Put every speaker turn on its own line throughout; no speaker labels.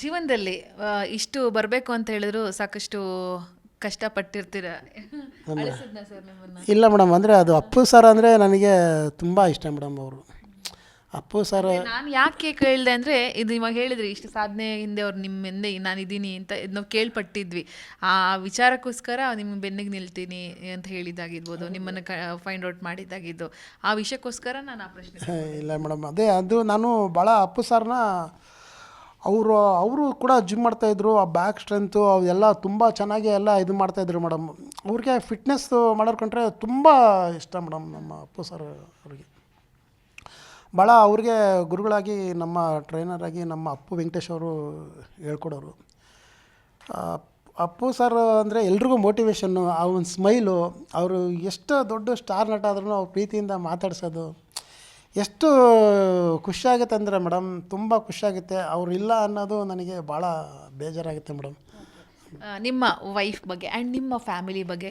ಜೀವನದಲ್ಲಿ ಇಷ್ಟು ಬರಬೇಕು ಅಂತ ಹೇಳಿದ್ರು ಸಾಕಷ್ಟು ಕಷ್ಟಪಟ್ಟಿರ್ತೀರ? ಅಳಿಸಿದ್ನಾ ಸರ್ ನಿಮ್ಮನ್ನ?
ಇಲ್ಲ ಮೇಡಮ್ ಅಂದರೆ ಅದು ಅಪ್ಪು ಸರ್ ಅಂದರೆ ನನಗೆ ತುಂಬ ಇಷ್ಟ ಮೇಡಮ್ ಅವರು. ಅಪ್ಪು ಸರ್
ನಾನು ಯಾಕೆ ಕೇಳಿದೆ ಅಂದರೆ ಇದು ಇವಾಗ ಹೇಳಿದ್ರಿ ಇಷ್ಟು ಸಾಧನೆ ಹಿಂದೆ ಅವ್ರು ನಿಮ್ಮ ಹಿಂದೆ ನಾನು ಇದ್ದೀನಿ ಅಂತ ಇದ್ ನಾವು ಕೇಳ್ಪಟ್ಟಿದ್ವಿ. ಆ ವಿಚಾರಕ್ಕೋಸ್ಕರ ನಿಮ್ಮ ಬೆನ್ನಿಗೆ ನಿಲ್ತೀನಿ ಅಂತ ಹೇಳಿದ್ದಾಗಿರ್ಬೋದು ನಿಮ್ಮನ್ನು ಕ ಫೈಂಡ್ ಔಟ್ ಮಾಡಿದ್ದಾಗಿದ್ದು. ಆ ವಿಷಯಕ್ಕೋಸ್ಕರ ನಾನು ಆ ಪ್ರಶ್ನೆ
ಇಲ್ಲ ಮೇಡಮ್ ಅದೇ ಅದು ನಾನು ಭಾಳ ಅಪ್ಪು ಸರ್ನ ಅವರು ಅವರು ಕೂಡ ಜಿಮ್ ಮಾಡ್ತಾಯಿದ್ರು ಆ ಬ್ಯಾಕ್ ಸ್ಟ್ರೆಂತು ಅವೆಲ್ಲ ತುಂಬ ಚೆನ್ನಾಗಿ ಎಲ್ಲ ಇದು ಮಾಡ್ತಾಯಿದ್ರು ಮೇಡಮ್ ಅವ್ರಿಗೆ ಫಿಟ್ನೆಸ್ ಮಾಡೋರ್ಕೊಂಡ್ರೆ ತುಂಬ ಇಷ್ಟ ಮೇಡಮ್ ನಮ್ಮ ಅಪ್ಪು ಸರ್ ಅವ್ರಿಗೆ. ಭಾಳ ಅವ್ರಿಗೆ ಗುರುಗಳಾಗಿ ನಮ್ಮ ಟ್ರೈನರಾಗಿ ನಮ್ಮ ಅಪ್ಪು ವೆಂಕಟೇಶ್ ಅವರು ಹೇಳ್ಕೊಡೋರು. ಅಪ್ಪು ಸರ್ ಅಂದರೆ ಎಲ್ರಿಗೂ ಮೋಟಿವೇಶನ್ನು ಆ ಒಂದು ಸ್ಮೈಲು ಅವರು ಎಷ್ಟು ದೊಡ್ಡ ಸ್ಟಾರ್ ನಟ ಆದ್ರೂ ಅವ್ರ ಪ್ರೀತಿಯಿಂದ ಮಾತಾಡ್ಸೋದು. ಎಷ್ಟು ಖುಷಿಯಾಗುತ್ತೆ ಅಂದರೆ ಮೇಡಮ್ ತುಂಬ ಖುಷಿಯಾಗುತ್ತೆ. ಅವ್ರು ಇಲ್ಲ ಅನ್ನೋದು ನನಗೆ ಭಾಳ ಬೇಜಾರಾಗುತ್ತೆ ಮೇಡಮ್.
ನಿಮ್ಮ ವೈಫ್ ಬಗ್ಗೆ ಆ್ಯಂಡ್ ನಿಮ್ಮ ಫ್ಯಾಮಿಲಿ ಬಗ್ಗೆ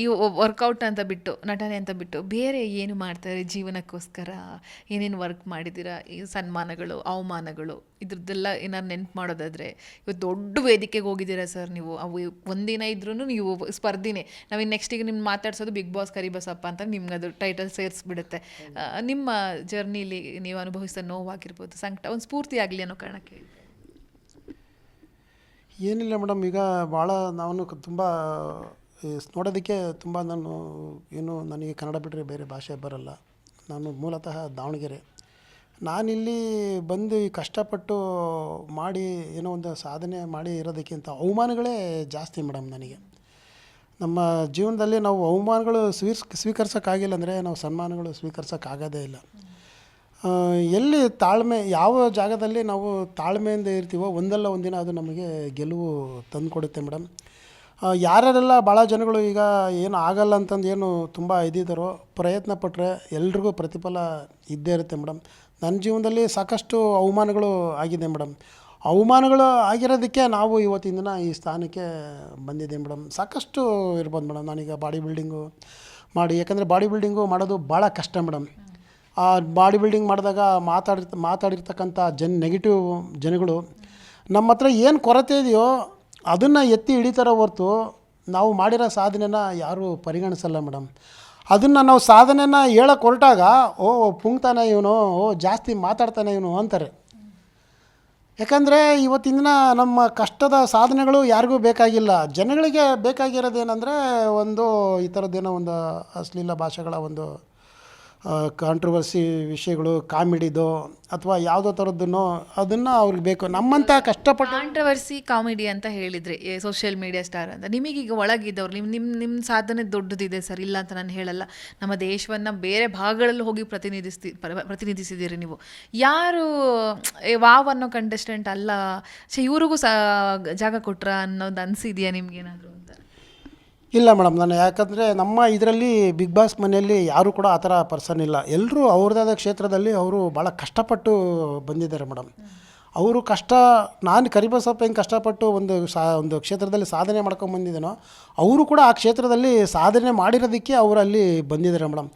ಈ ವರ್ಕೌಟ್ ಅಂತ ಬಿಟ್ಟು, ನಟನೆ ಅಂತ ಬಿಟ್ಟು ಬೇರೆ ಏನು ಮಾಡ್ತಾರೆ ಜೀವನಕ್ಕೋಸ್ಕರ? ಏನೇನು ವರ್ಕ್ ಮಾಡಿದ್ದೀರಾ? ಈ ಸನ್ಮಾನಗಳು, ಅವಮಾನಗಳು, ಇದ್ರದ್ದೆಲ್ಲ ಏನಾರು ನೆನ್ಪು ಮಾಡೋದಾದರೆ ಇವತ್ತು ದೊಡ್ಡ ವೇದಿಕೆಗೆ ಹೋಗಿದ್ದೀರಾ ಸರ್ ನೀವು? ಅವು ಒಂದಿನ ಇದ್ರೂ ನೀವು ಸ್ಪರ್ಧಿನೇ. ನಾವು ಇನ್ನು ನೆಕ್ಸ್ಟಿಗೆ ನಿಮ್ಮ ಮಾತಾಡ್ಸೋದು ಬಿಗ್ ಬಾಸ್ ಕರಿಬಸಪ್ಪ ಅಂತ ನಿಮ್ಗೆ ಅದು ಟೈಟಲ್ ಸೇರಿಸ್ಬಿಡುತ್ತೆ ನಿಮ್ಮ ಜರ್ನಿಲಿ ನೀವು ಅನುಭವಿಸಿದ ನೋವಾಗಿರ್ಬೋದು ಸಂಕಟ, ಒಂದು ಸ್ಫೂರ್ತಿ ಆಗಲಿ ಅನ್ನೋ ಕಾರಣಕ್ಕೆ.
ಏನಿಲ್ಲ ಮೇಡಮ್, ಈಗ ಭಾಳ ನಾನು ತುಂಬ ನೋಡೋದಕ್ಕೆ ತುಂಬ ನಾನು ಏನು ನನಗೆ ಕನ್ನಡ ಬಿಟ್ಟರೆ ಬೇರೆ ಭಾಷೆ ಬರಲ್ಲ. ನಾನು ಮೂಲತಃ ದಾವಣಗೆರೆ. ನಾನಿಲ್ಲಿ ಬಂದು ಕಷ್ಟಪಟ್ಟು ಮಾಡಿ ಏನೋ ಒಂದು ಸಾಧನೆ ಮಾಡಿ ಇರೋದಕ್ಕಿಂತ ಅವಮಾನಗಳೇ ಜಾಸ್ತಿ ಮೇಡಮ್ ನನಗೆ. ನಮ್ಮ ಜೀವನದಲ್ಲಿ ನಾವು ಅವಮಾನಗಳು ಸ್ವೀರ್ಸ್, ಸ್ವೀಕರಿಸೋಕ್ಕಾಗಿಲ್ಲ ಅಂದರೆ ನಾವು ಸನ್ಮಾನಗಳು ಸ್ವೀಕರಿಸೋಕ್ಕಾಗೋದೇ ಇಲ್ಲ. ಎಲ್ಲಿ ತಾಳ್ಮೆ, ಯಾವ ಜಾಗದಲ್ಲಿ ನಾವು ತಾಳ್ಮೆಯಿಂದ ಇರ್ತೀವೋ ಒಂದಲ್ಲ ಒಂದಿನ ಅದು ನಮಗೆ ಗೆಲುವು ತಂದುಕೊಡುತ್ತೆ ಮೇಡಮ್. ಯಾರ್ಯಾರೆಲ್ಲ ಭಾಳ ಜನಗಳು ಈಗ ಏನು ಆಗಲ್ಲ ಅಂತಂದು ಏನು ತುಂಬ ಇದ್ದಿದ್ದಾರೋ ಪ್ರಯತ್ನ ಪಟ್ಟರೆ ಎಲ್ರಿಗೂ ಪ್ರತಿಫಲ ಇದ್ದೇ ಇರುತ್ತೆ ಮೇಡಮ್. ನನ್ನ ಜೀವನದಲ್ಲಿ ಸಾಕಷ್ಟು ಅವಮಾನಗಳು ಆಗಿದೆ ಮೇಡಮ್. ಅವಮಾನಗಳು ಆಗಿರೋದಕ್ಕೆ ನಾವು ಇವತ್ತಿನ ದಿನ ಈ ಸ್ಥಾನಕ್ಕೆ ಬಂದಿದ್ದೀವಿ ಮೇಡಮ್. ಸಾಕಷ್ಟು ಇರ್ಬೋದು ಮೇಡಮ್. ನಾನೀಗ ಬಾಡಿ ಬಿಲ್ಡಿಂಗು ಮಾಡಿ, ಯಾಕಂದರೆ ಬಾಡಿ ಬಿಲ್ಡಿಂಗು ಮಾಡೋದು ಭಾಳ ಕಷ್ಟ ಮೇಡಮ್. ಆ ಬಾಡಿ ಬಿಲ್ಡಿಂಗ್ ಮಾಡಿದಾಗ ಮಾತಾಡಿರ್ತ ಮಾತಾಡಿರ್ತಕ್ಕಂಥ ಜನ್ ನೆಗೆಟಿವ್ ಜನಗಳು, ನಮ್ಮ ಹತ್ರ ಏನು ಕೊರತೆ ಇದೆಯೋ ಅದನ್ನು ಎತ್ತಿ ಹಿಡಿತಾರೋ ಹೊರ್ತು ನಾವು ಮಾಡಿರೋ ಸಾಧನೆನ ಯಾರೂ ಪರಿಗಣಿಸಲ್ಲ ಮೇಡಮ್. ಅದನ್ನು ನಾವು ಸಾಧನೆನ ಹೇಳಕ್ಕೆ ಹೊರಟಾಗ, ಓ, ಪುಂಗ್ತಾನೆ ಇವನು, ಓ, ಜಾಸ್ತಿ ಮಾತಾಡ್ತಾನೆ ಇವನು ಅಂತಾರೆ. ಯಾಕಂದರೆ ಇವತ್ತಿನ ನಮ್ಮ ಕಷ್ಟದ ಸಾಧನೆಗಳು ಯಾರಿಗೂ ಬೇಕಾಗಿಲ್ಲ. ಜನಗಳಿಗೆ ಬೇಕಾಗಿರೋದೇನೆಂದರೆ ಒಂದು ಈ ಥರದ್ದೇನೋ ಒಂದು ಅಶ್ಲೀಲ ಭಾಷೆಗಳ ಒಂದು ಕಾಂಟ್ರವರ್ಸಿ ವಿಷಯಗಳು, ಕಾಮಿಡಿದು ಅಥವಾ ಯಾವುದೋ ಥರದ್ದನ್ನೋ ಅದನ್ನು ಅವ್ರಿಗೆ ಬೇಕು. ನಮ್ಮಂಥ ಕಷ್ಟಪಟ್ಟು
ಕಾಂಟ್ರವರ್ಸಿ ಕಾಮಿಡಿ ಅಂತ ಹೇಳಿದ್ರೆ ಸೋಷಿಯಲ್ ಮೀಡಿಯಾ ಸ್ಟಾರ್ ಅಂತ. ನಿಮಗೀಗ ಒಳಗಿದ್ದವ್ರು ನಿಮ್ಮ ನಿಮ್ಮ ನಿಮ್ಮ ಸಾಧನೆ ದೊಡ್ಡದಿದೆ ಸರ್, ಇಲ್ಲ ಅಂತ ನಾನು ಹೇಳಲ್ಲ. ನಮ್ಮ ದೇಶವನ್ನು ಬೇರೆ ಭಾಗಗಳಲ್ಲಿ ಹೋಗಿ ಪ್ರತಿನಿಧಿಸ್ತಿ, ಪ್ರ- ಪ್ರತಿನಿಧಿಸಿದ್ದೀರಿ ನೀವು. ಯಾರು ವಾವ್ ಅನ್ನೋ ಕಂಟೆಸ್ಟೆಂಟ್ ಅಲ್ಲ. ಛೆ, ಇವ್ರಿಗೂ ಸಹ ಜಾಗ ಕೊಟ್ರ ಅನ್ನೋದು ಅನಿಸಿದೆಯಾ ನಿಮ್ಗೇನಾದರೂ ಅಂತ?
ಇಲ್ಲ ಮೇಡಮ್, ನಾನು ಯಾಕಂದರೆ ನಮ್ಮ ಇದರಲ್ಲಿ ಬಿಗ್ ಬಾಸ್ ಮನೆಯಲ್ಲಿ ಯಾರೂ ಕೂಡ ಆ ಥರ ಪರ್ಸನ್ ಇಲ್ಲ. ಎಲ್ಲರೂ ಅವ್ರದ್ದಾದ ಕ್ಷೇತ್ರದಲ್ಲಿ ಅವರು ಭಾಳ ಕಷ್ಟಪಟ್ಟು ಬಂದಿದ್ದಾರೆ ಮೇಡಮ್. ಅವರು ಕಷ್ಟ, ನಾನು ಕರಿಬಸಪ್ಪ ಹೆಂಗೆ ಕಷ್ಟಪಟ್ಟು ಒಂದು ಸಾ, ಒಂದು ಕ್ಷೇತ್ರದಲ್ಲಿ ಸಾಧನೆ ಮಾಡ್ಕೊಂಡು ಬಂದಿದ್ದೇನೋ ಅವರು ಕೂಡ ಆ ಕ್ಷೇತ್ರದಲ್ಲಿ ಸಾಧನೆ ಮಾಡಿರೋದಕ್ಕೆ ಅವರು ಅಲ್ಲಿ ಬಂದಿದ್ದಾರೆ ಮೇಡಮ್.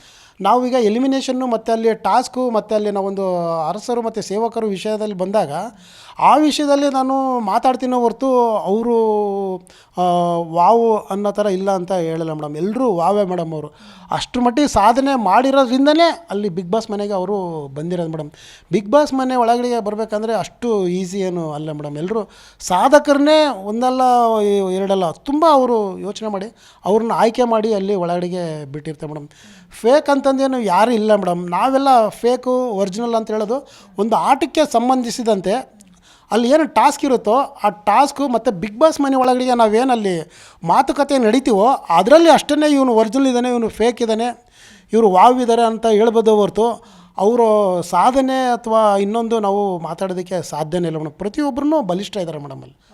ನಾವೀಗ ಎಲಿಮಿನೇಷನ್ನು ಮತ್ತು ಅಲ್ಲಿ ಟಾಸ್ಕು ಮತ್ತು ಅಲ್ಲಿ ನಾವೊಂದು ಅರಸರು ಮತ್ತು ಸೇವಕರು ವಿಷಯದಲ್ಲಿ ಬಂದಾಗ, ಆ ವಿಷಯದಲ್ಲಿ ನಾನು ಮಾತಾಡ್ತೀನೋ ಹೊರತು ಅವರು ವಾವು ಅನ್ನೋ ಥರ ಇಲ್ಲ ಅಂತ ಹೇಳಲ್ಲ ಮೇಡಮ್ ಎಲ್ಲರೂ ವಾವೇ ಮೇಡಮ್ ಅವರು. ಅಷ್ಟು ಮಟ್ಟಿಗೆ ಸಾಧನೆ ಮಾಡಿರೋದ್ರಿಂದನೇ ಅಲ್ಲಿ ಬಿಗ್ ಬಾಸ್ ಮನೆಗೆ ಅವರು ಬಂದಿರೋದು ಮೇಡಮ್ ಬಿಗ್ ಬಾಸ್ ಮನೆ ಒಳಗಡೆ ಬರಬೇಕಂದ್ರೆ ಅಷ್ಟು ಈಸಿ ಏನು ಅಲ್ಲ ಮೇಡಮ್ ಎಲ್ಲರೂ ಸಾಧಕರನ್ನೇ ಒಂದಲ್ಲ, ಎರಡಲ್ಲ, ತುಂಬ ಅವರು ಯೋಚನೆ ಮಾಡಿ ಅವ್ರನ್ನ ಆಯ್ಕೆ ಮಾಡಿ ಅಲ್ಲಿ ಒಳಗಡೆಗೆ ಬಿಟ್ಟಿರ್ತಾರೆ ಮೇಡಮ್ ಫೇಕ್ ಅಂತಂದೇನು ಯಾರೂ ಇಲ್ಲ ಮೇಡಮ್. ನಾವೆಲ್ಲ ಫೇಕು ಒರಿಜಿನಲ್ ಅಂತ ಹೇಳೋದು ಒಂದು ಆಟಕ್ಕೆ ಸಂಬಂಧಿಸಿದಂತೆ ಅಲ್ಲಿ ಏನು ಟಾಸ್ಕ್ ಇರುತ್ತೋ ಆ ಟಾಸ್ಕು ಮತ್ತು ಬಿಗ್ ಬಾಸ್ ಮನೆ ಒಳಗಡೆ ನಾವೇನಲ್ಲಿ ಮಾತುಕತೆ ನಡೀತೀವೋ ಅದರಲ್ಲಿ ಅಷ್ಟನ್ನೇ ಇವನು ಒರಿಜಿನಲ್ ಇದ್ದಾನೆ, ಇವನು ಫೇಕ್ ಇದ್ದಾನೆ, ಇವರು ವಾವ್ ಇದ್ದಾರೆ ಅಂತ ಹೇಳ್ಬೋದು ಹೊರತು ಅವರು ಸಾಧನೆ ಅಥವಾ ಇನ್ನೊಂದು ನಾವು ಮಾತಾಡೋದಕ್ಕೆ ಸಾಧ್ಯನೇ ಇಲ್ಲ ಮೇಡಮ್. ಪ್ರತಿಯೊಬ್ಬರೂ ಬಲಿಷ್ಠ ಇದ್ದಾರೆ ಮೇಡಮ್ ಅಲ್ಲಿ.